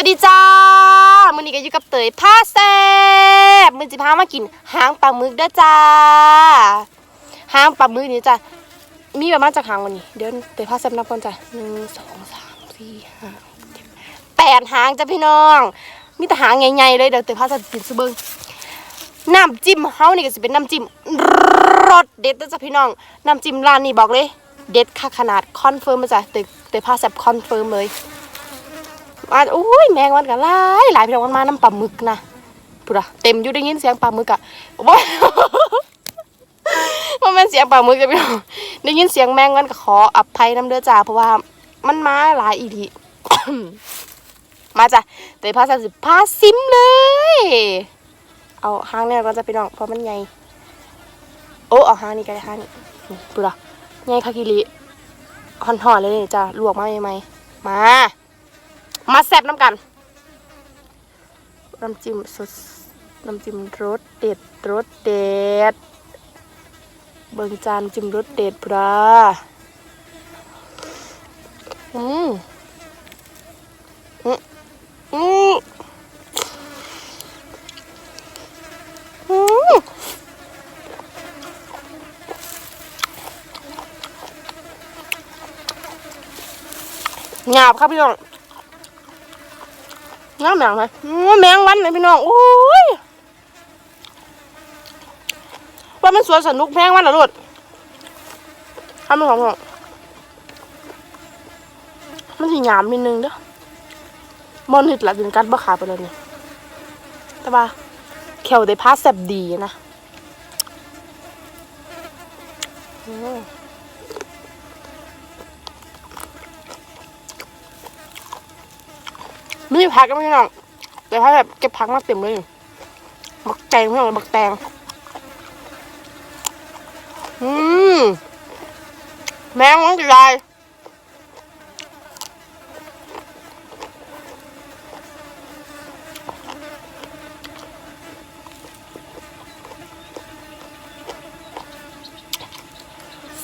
วัสดีจ้ามื้อนี้ก็อยู่กับเตยผ้าแซบมื้อสิพามากินหางปลาหมึกเด้อจ้าหางปลาหมึกนี่จ้ะมีประมาณจากหางวันนี้เดี๋ยวเตยผ้าแซบนับก่อนจ้ะหนึ่งสองสามสี่ห้าแปดหางจ้ะพี่น้อง มีแต่หางใหญ่ๆเลยเดี๋ยวเตยผ้าแซบกินซุเบิงน้ำจิ้มเฮานี่ก็สิเป็นน้ำจิ้มรสเด็ดเด้อจ้ะพี่น้องน้ำจิ้มร้านนี้บอกเลย เด็ดค่ะขนาดคอนเฟิร์มมาจ้ะเตยเตยผ้าแซบคอนเฟิร์มเลย มาอุ้ยแมงวันกันหลายหลายพี่น้องมันมาน้ำปลาหมึกนะพูดอะเต็มอยู่ได้ยินเสียงปลาหมึกอะว้ามันเป็นเสียงปลาหมึกจะพี่น้องได้ยินเสียงแมงวันก็ขออภัยน้ำเด้อจ้าเพราะว่ามันมาหลายอีทีมาจ้ะเตยพาสามสิบพาซิมเลย เอาห้างเนี่ยก่อนจะพี่น้องเพราะมันใหญ่โอ้เอาห้างนี่ก็ได้ห้างนี่นี่พูดอะใหญ่คากิริห่อนๆเลยนี่จ้ะลวกมาใหม่ๆมา มาแซ่บน้ำกันน้ำจิ้มสดน้ำจิ้มรสเด็ดรสเด็ด เบิ่งจานจิ้มรสเด็ดพระอืมอืมอืมอืมหยาบครับพี่น้อง น้ำแมงไหมแมงวันเลยพี่น้อง โอ้ย ว่ามันสวนสนุกแพงวันละลูดทำเป็นของของมันสีหยามนิดนึงเด้อมอนหิดหลักถึงกัดบ่ขาไปเลยเนี่ยแต่ว่าแขวได้พาแซบดีนะ มีผักก็ไม่น้องแต่ถ้าแบบเก็บผักมาเต็มเลยบักแตงพี่น้องบักแตงอืมแมงมันจะลาย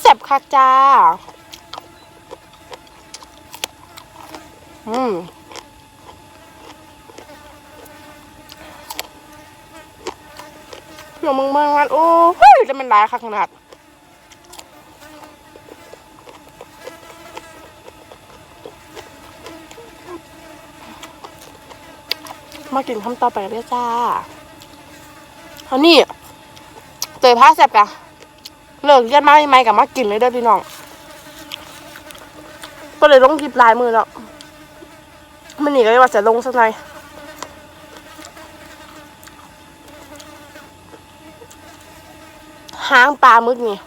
แซ่บคักจ้า อืม เดี๋ยวมึงมาวันโอ้ยจะเป็นลายคักขนาดมากินคำต่อไปกันเลยจ้าอานี่เตยผ้าแซบกะเลิกเรียนมาใหม่กับมากินเลยเด้อพี่น้อง ก็เลยลงคลิปลายมือแล้วมันนี่ก็เลยว่าจะลงสักหน่อย หางปลาหมึกนี่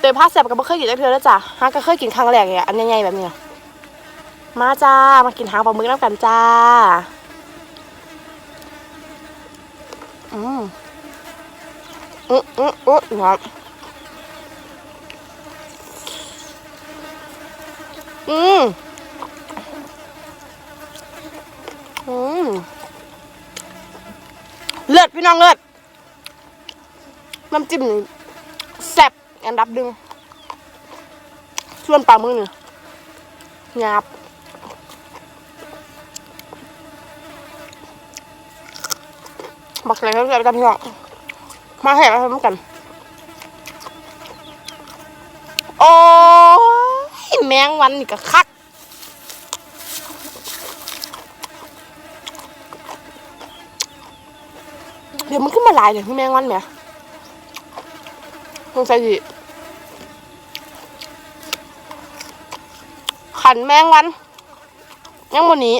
เตยผ้าแซบกับบ่เคยกินได้เทื่อแล้วจ้ะหางก็เคยกินครั้งแรกเนี่ยอันใหญ่ๆแบบเนี้ยมาจ้ามากินหางปลาหมึกน้ำกันจ้าอืมอืมอืมอืมครับอืมอืมเลิศพี่น้องเลิศ น้ำจิ้มนี่แซ่บอันดับหนึ่งส่วนปลาหมึกนี่หยาบบักอะไรครับกันพี่น้องมาแห่มาทำกัน โอ้ยแมงวันนี่ก็คักเดี๋ยวมันขึ้นมาหลายเลยพี่แมงวันเนี่ย สงสัยสิขันแมงวัน ยังวันนี้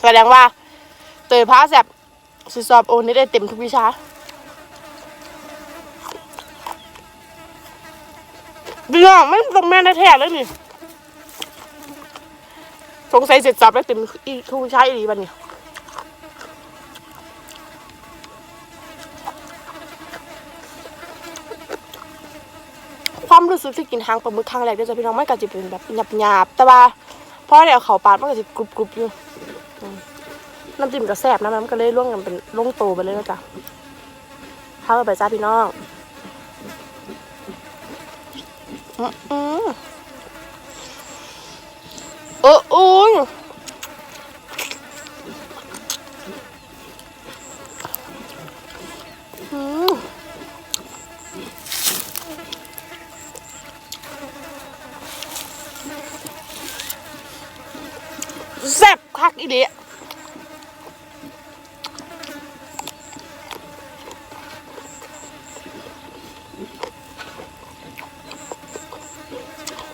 แสดงว่า เตยพาแสบสิสอบโอนนี่ได้เต็มทุกวิชาพี่น้องไม่ต้องแม่นแท้ๆเลยนี่สงสัยเสร็จสอบได้เต็มอีกทุกวิชาอีกบันนี้ ความรู้สึกที่กินหางปลาหมึกครั้งแรกเด้อจ้ะพี่น้องมันก็จะเป็นแบบหยาบๆแต่ว่าพอเดี๋ยวเขาปาดมันก็จะกรุบๆอยู่น้ำจิ้มก็แซ่บนะมันก็เลยร่วงกันเป็นร่วงโตไปเลยนะจ๊ะข้าวไปจ้าพี่น้องอือืมเอออุ้ย แซ่บคักอีเดีย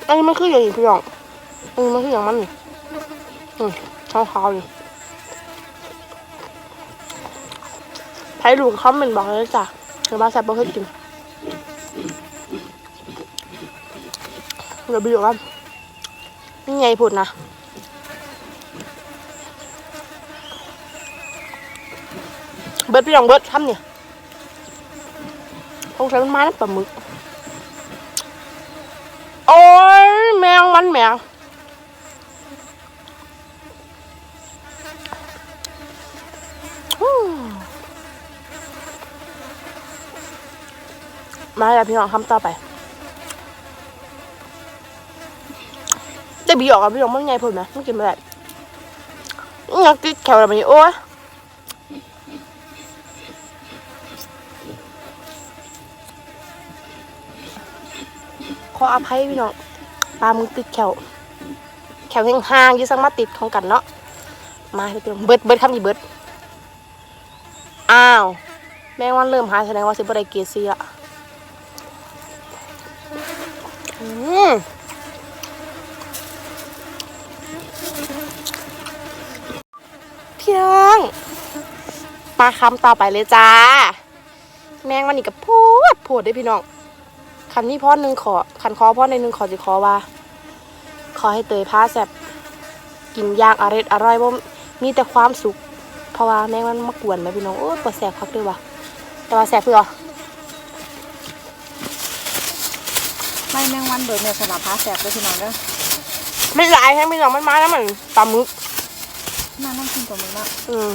อันนี้มันคืออย่างนี้พี่น้องอันนี้มันคืออย่างมันนี่อืมขาวๆอยู่ไผ่ลูกเขาเป็นบอกเลยจ้ะเดี๋ยวมาแซ่บบ่เคยกินเดี๋ยวไปดูกันนี่ไงพูดนะ เบิดพี่น้องเบิดทำเนี่ยคงใช้มันมาแล้วปลาหมึก โอ้ยแมงมันแมวมาแล้วพี่น้องทำต่อไปแต่บีออกกับพี่น้องมันไงพูดไหมมันกินไม่ได้อยากติดแขวแบบนี้โอ้ย ออภัยพี่น้องปลามึงติดแขวแขวห่างอยี่สังมาติดของกันเนาะมาเดี๋ยวพี่น้องเบิดเบิดคำยี่เบิดอ้าว แมงวันเริ่มหายแสดงว่าสิบไดเกรดซีละอืมพี่น้องมาคำต่อไปเลยจ้า แมงวันนี้กับพูดพูดได้พี่น้องคันนี้พ่อหนึ่งขอ คันคอพ่อในหนึ่งขอจะขอว่า ขอให้เตยผ้าแซบกินย่างอร่อยอร่อยว่ามีแต่ความสุข เพราะว่าแม่งมันมากวนไหมพี่น้องโอ้ยปวดแสบคักด้วยว่ะแต่ว่าแสบเพื่อไม่แมงวันเบิดเนี่ยสลับพาแสบเลยพี่น้องเด้อไม่หลายแห้งพี่น้องมันมาแล้วมันปลาหมึกน่านั่งกินตัวมึงละอืม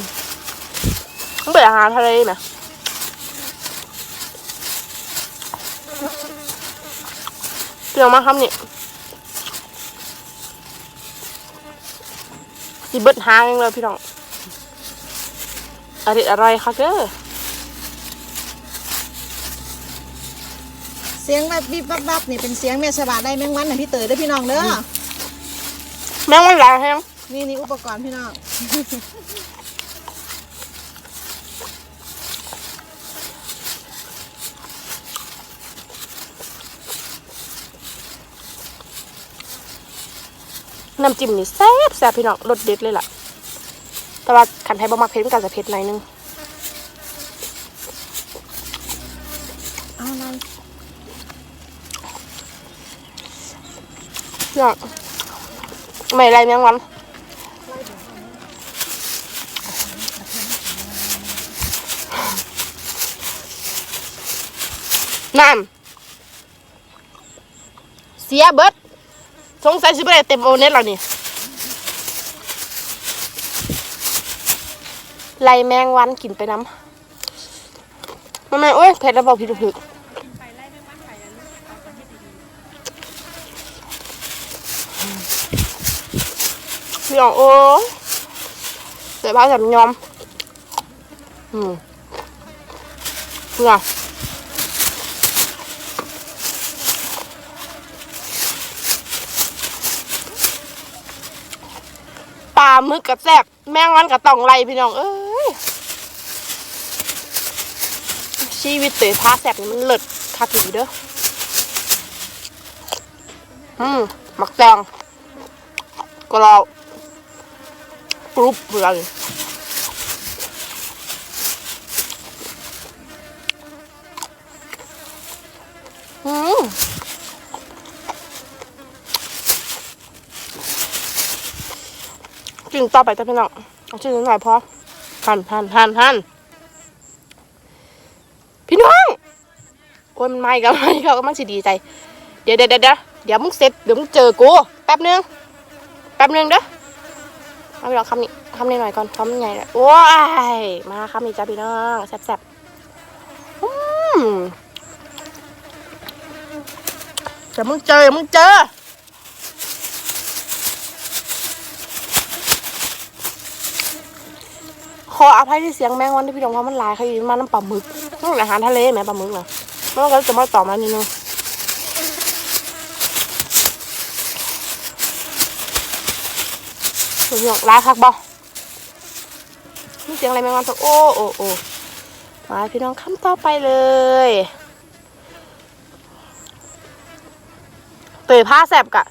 มันเป็นอาหารทะเลไหม พี่น้องมาคำนี่สิเบิดหางเองเลยพี่น้องอร่อยอร่อยคักเด้อเสียงแบบวิบวับวับนี่เป็นเสียงแม่สลัดได้แมงวันนะพี่เตยเด้อพี่น้องเด้ออแม่งมันหลายแห้งนี่นี่อุปกรณ์พี่น้อง น้ำจิ้มนี่แซ่บแซ่บพี่น้องรสเด็ดเลยล่ะ แต่ว่าขันไทยบ่มักเผ็ดมันก็จะเผ็ดหน่อยนึงเอาอะไรพี่น้องไม่ไรแมงวันนั่นเสียเบิด สงสัยสิบ่ได้เต็มโอเน็ตแล้วนี่ไล่แมงวันกินไปน้ำมันไม่โอ้ยเผ็ดแล้วบอกผิดถูกพี่น้องโอ้เสียผ้าจับยอมอืมเนี่ยาหมึกกระแซบแมงวันกระต่องไรพี่น้อง เอ้ย ชีวิตเตยพาแซบนี่มันเลิศคักอยู่เด้อ อืมหมักแตงก็เรากรุบเพื่อนอืม กิน ต่อไปจ้ะพี่น้องเอาชื่อหน่อยพอหันหันหันหันพี่น้องโอ้ยมันไม่กันไม่เขาก็มันสิดีใจ เดี๋ยวเดี๋ยวเดี๋ยวเดี๋ยวมึงเสร็จเดี๋ยวมึงเจอกูแป๊บนึงแป๊บนึงเด้อเอาไปลองคำนี้คำนี้หน่อยก่อนคำใหญ่เลยโอ้ยมาคำนี้จ้ะพี่น้องแซ่บๆอืมเดี๋ยวมึงเจอเดี๋ยวมึงเจอ ขออภัยที่เสียงแมงวันที่พี่น้องเพรามันหลายเขาอยู่มาน้ำปลาหมึกนั่นอาหารทะเลแหมปลาหมึกนะมันก็จะมาต่อมานิดนึงพี่น้องร้ายคักบ่มีเสียงอะไรแมงวันตัวโอ้โอ้โอ้มาพี่น้องคำต่อไปเลยเตยผ้าแสบกะ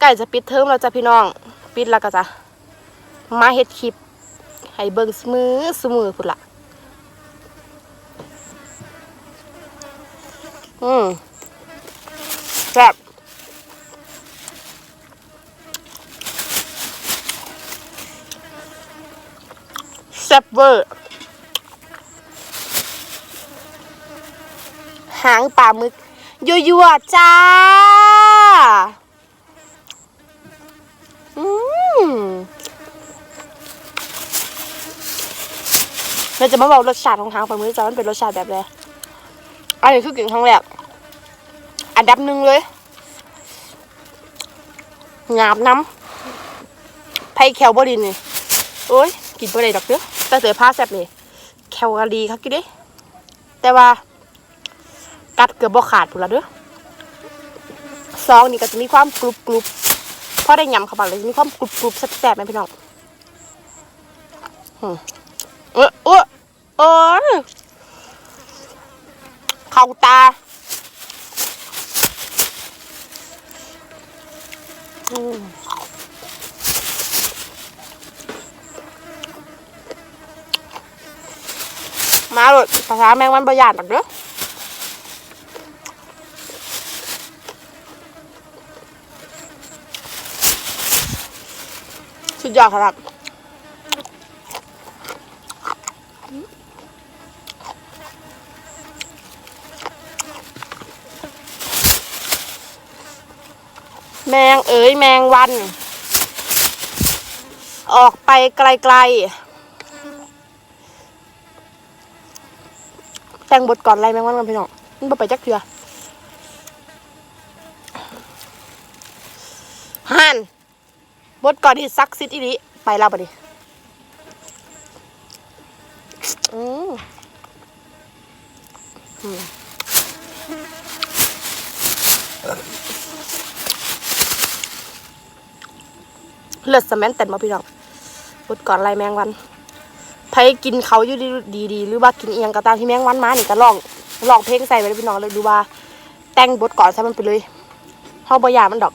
ไก่จะปิดเทอมแล้วจ้ะพี่น้อง ปิดแล้วก็จะมาเฮ็ดคลิป ให้เบิ่งสมือสมือพุ่นละอืมแซ่บแซ่บเวอร์หางปลาหมึกยั่วๆจ้า อืม เราจะมาบอกรสชาติของหางปลาหมึกจ้ามันเป็นรสชาติแบบไรอันนี้คือกิ่งครั้งแรกอันดับหนึ่งเลยงาบน้ำไผ่แคลบอดินนี่โอ้ยกินไปเลยดอกเด้อแต่เสือผ้าแซ่บนี่แคลกะดีครับกินดิแต่ว่า กัดเกือบบ่ขาดพุ่นละเด้อซองนี่ก็จะมีความกรุบกรุบพอได้ยำเข้าไปเลยจะมีความกรุบกรุบแซ่บๆไหมพี่น้องอืมเออเออ เออเข้าตาอืมมาเลยภาษาแมงวันประหยัดหรอกเด้อสุดยอดครับ แมงเอ๋ยแมงวัน ออกไปไกลๆ แต่งบทก่อนไรแมงวันกันพี่น้องมันไปจักเถื่อฮันบทก่อนที่ซักซิดอีหลิไปแล้วปะดิอืมอืม เลือดสแมนเต็มมาพี่น้องพุดก่อนไรแมงวันไผกินเขาอยู่ดีดีหรือว่ากินเอียงก็ตามที่แมงวันมานี่ก็ลองลองเพลงใส่ไปเลยพี่น้องเลยดูว่า แต่งบทก่อนใส่มันไปเลยเฮาบ่ยามันดอก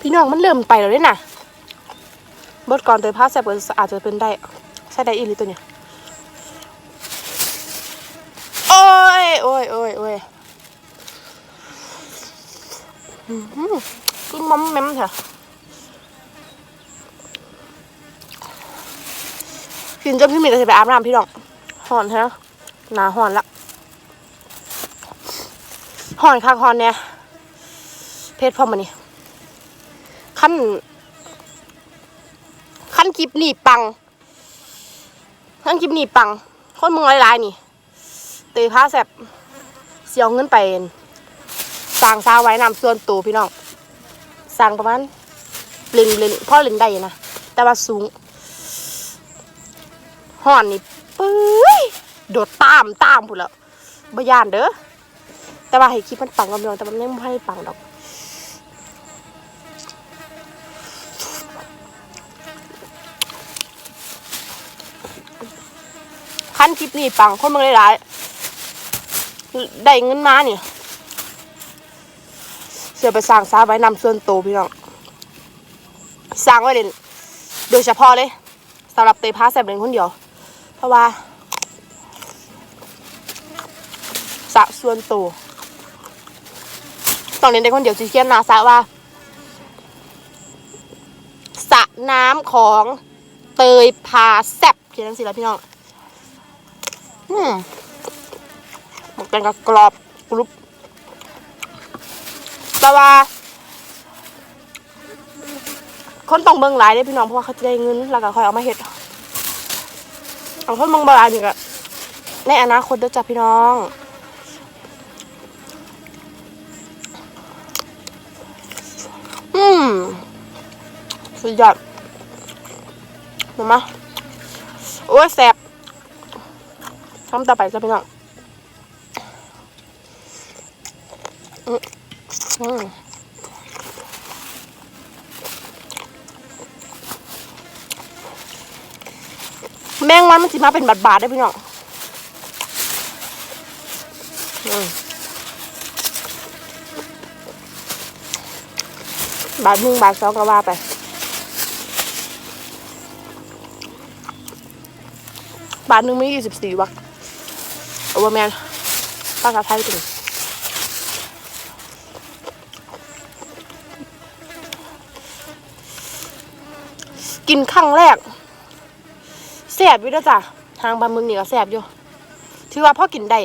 พี่น้องมันเริ่มไปแล้วเนี่ยนะบทก่อนเตยผ้าใส่เปิดอาจจะเป็นได้ใส่ได้อีหรือตัวเนี้ย โอ้ ยโอ้ยโอ้ยโอ้ยอื้อหือคือมัมแมมเถอะกินจนพี่มีแต่จะไปอาบน้ำพี่ดอกหอนฮะหนาหอนละหอนคักหอนเนี่ยเพชรพอมานี่ขั้นขั้นคลิปหนีปังขั้นคลิปหนีปังคนเมืองหลายๆนี่ เตยผ้าแสบเสียเงินไปสั่งซาไว้นำส่วนตัวพี่น้องสั่งประมาณเล่นเล่นพ่อเล่นได้นะแต่ว่าสูงห่อนนี่ปื้ยโดดตามตามพูดแล้วบยานเด้อแต่ว่าให้คลิปมันปังกับน้องแต่มันไม่ให้ปังดอกขั้นคลิปนี้ปังคนมืองหลายๆ ได้เงินมาเนี่ยเสียไปสร้างซาไว้นำส่วนตัวพี่น้องสร้างไว้เด่นโดยเฉพาะเลยสำหรับเตยพาแสบเล่นคนเดียว เพราะว่าสะส่วนตัวต้องเล่นได้คนเดียวจีเขียนนาสระว่าสะน้ำของเตยพาแซบเขียนนังสิแล้วพี่น้อง อืม มันเป็นกบกรอบกรุบแต่ว่า คนต้องเบิ่งหลายเด้พี่น้องเพราะว่าเขาจะได้เงินแล้วก็ค่อยเอามาเฮ็ดเอาคนเบิ่งบ่หลายนี่ก็ในอนาคตเด้อจ้ะพี่น้องอืมสุดยอดเห็นไหมโอ้ยแสบทำต่อไปจ้ะเป็นยัง แมงวันมันสิมาเป็นบาดๆได้พี่น้องอืมบาทหนึ่งบาทสองก็ว่าไปบาทหนึ่งมียี่สิบสี่วะโอเวอร์แมนภาษาไทยถึง กินครั้งแรกแสบอยู่ด้วยจ้ะทางบะมึงนี่ก็แสบอยู่ถือว่าพ่อกินได้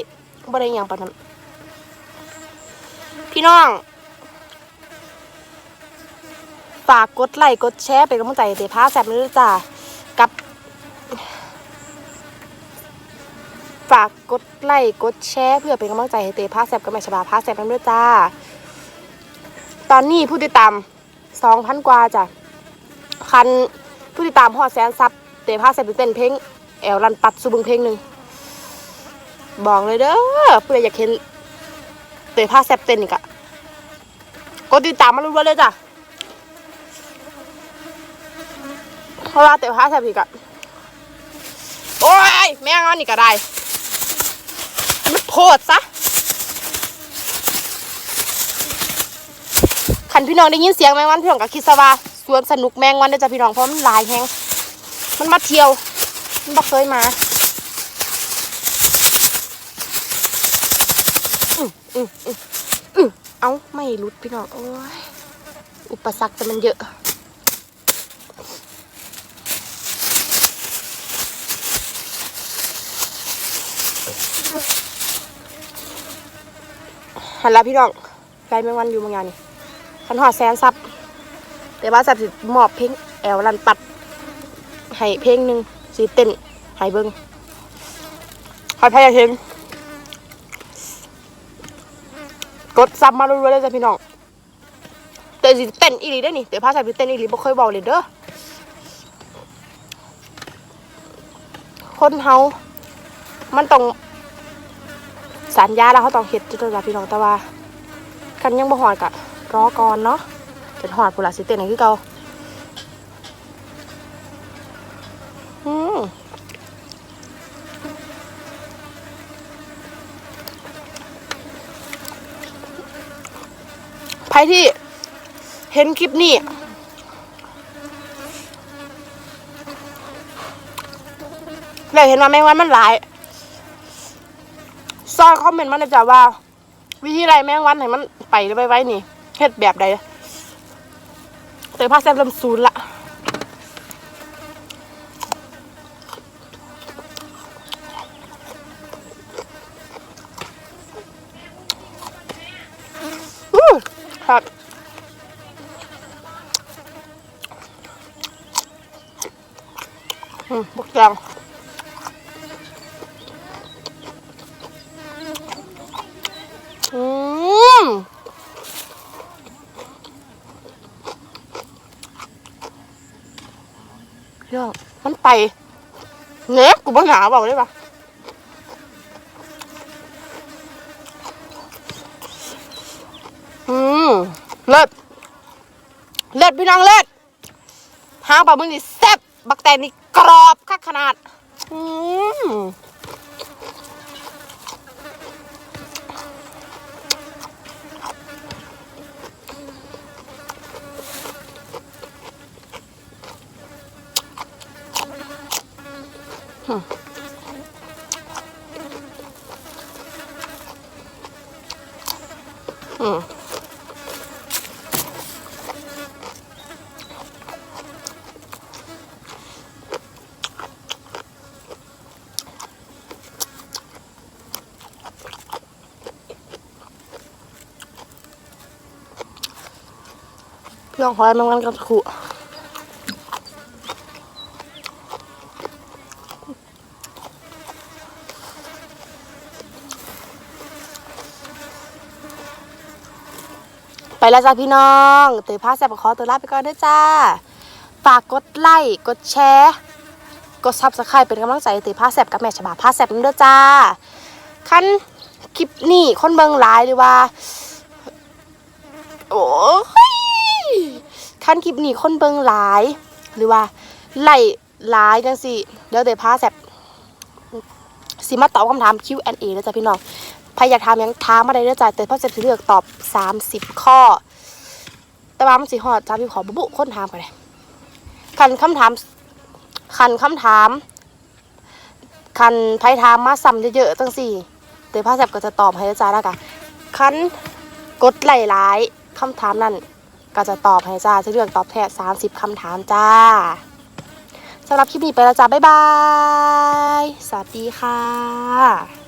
บ่ได้ยังปานนั้นพี่น้องฝากกดไลค์กดแชร์เป็นกำลังใจเตพาแซบเลยด้วยจ้ากับฝากกดไลค์กดแชร์เพื่อเป็นกำลังใจให้เตพาแซบกับแม่ชบาพาแซบกันด้วยจ้า ตอนนี้ผู้ติดตามสองพันกว่าจ้ะคัน ผู้ติดตามหอดแสนซับเตพาแซบไปเต้นเพลงแอลลันปัดสุบึงเพลงหนึ่งบอกเลยเด้อผู้ใดอยากเห็นเตพาแซบเต้นอีกอะกดติดตามมาลุ้นเลยจ้ะเพราะว่าเตะผ้าแทบอีกอะโอ้ยแม่งอันนี่ก็ได้มันโพดซะขันพี่น้องได้ยินเสียงแมงวันพี่น้องก็คิดซะว่า วนสนุกแมงวันเด้จ้ะพี่น้องเพราะมันหลายแฮงมันมาเที่ยว มันบ่เคยมาอืมอืมอืมอืมเอ้าไม่รุดพี่น้องโอ้ยอุปสรรคแต่มันเยอะหันละพี่น้องไกลแมงวันอยู่บางอย่างนี่ขันหอดแซนซับ แต่ว่าสับสิมอบเพลงแอลลันปัด ให้เพลงหนึ่งสีเต้นให้เบิ้งคอยพยายามเห็นกดซับมารัวๆเลยจ้ะพี่น้องแต่สิเต้นอีหลีได้นี่แต่พาสับสิเต้นอีหลีบ่เคยบอกเลยเด้อคนเฮามันต้องสัญญาแล้วเขาต้องเฮ็ดจุดจ้ะพี่น้องแต่ว่ากันยังบ่หอดกะรอก่อนเนาะ จนหอดพุ่นละสิเต้นให้คือเก่าอืมใครที่เห็นคลิปนี้แล้วเห็นว่าแมงวันมันหลายซอยคอมเมนต์มาเลยจ้ะว่า วิธีไรแมงวันไหนมันไปไว้ไว้นี่เฮ็ดแบบใด แต่ภาแซมเริ่มซูนละอู้ครับอืมบุกจัง อืมเรื่องมันไป เน็บกูบ้าหนาเปล่าได้ปะอืมเลิศเลิศพี่น้องเลิศหางปลามึงนี่แซ่บบักแตนนี่กรอบคักขนาด อืม อืมพี่น้องขอให้มันกันกับขู่ แล้วจ้าพี่น้องเตยพาแซบขอตัวลาไปก่อนด้อจ้า ฝากกดไลค์กดแชร์ กดซับสไครป์เป็นกำลังใจให้เตยพาแซบกับแม่ฉบาพาแซบด้อจ้าคันคลิปนี้คนเบิงหลายหรือว่า โอ้ยคันคลิปนี้คนเบิงหลาย หรือว่าไล่หลายจังสิเดี๋ยวเตยพาแซบสิมาตอบคำถาม Q&A แล้วจ้ะพี่น้อง รอยากถามยังถามมาได้เด้อจ้าเตยพาแซบสิเลือกตอบ 30 ข้อ แต่ว่ามันสิฮอดจ้าพี่ขอบุบุคนถามก่อนเลยคันคำถามคันคำถาม คันไพ่ถามมาซ้ำเยอะๆจังสี่เตยพาแซบก็จะตอบให้จ้าแล้วกันคันกดหลายคำถามนั่นก็จะตอบให้จ้าจะเลือกตอบแค่สามสิบคำถามจ้าสำหรับคลิปนี้ไปแล้วจ้าบ๊ายบาย สวัสดีค่ะ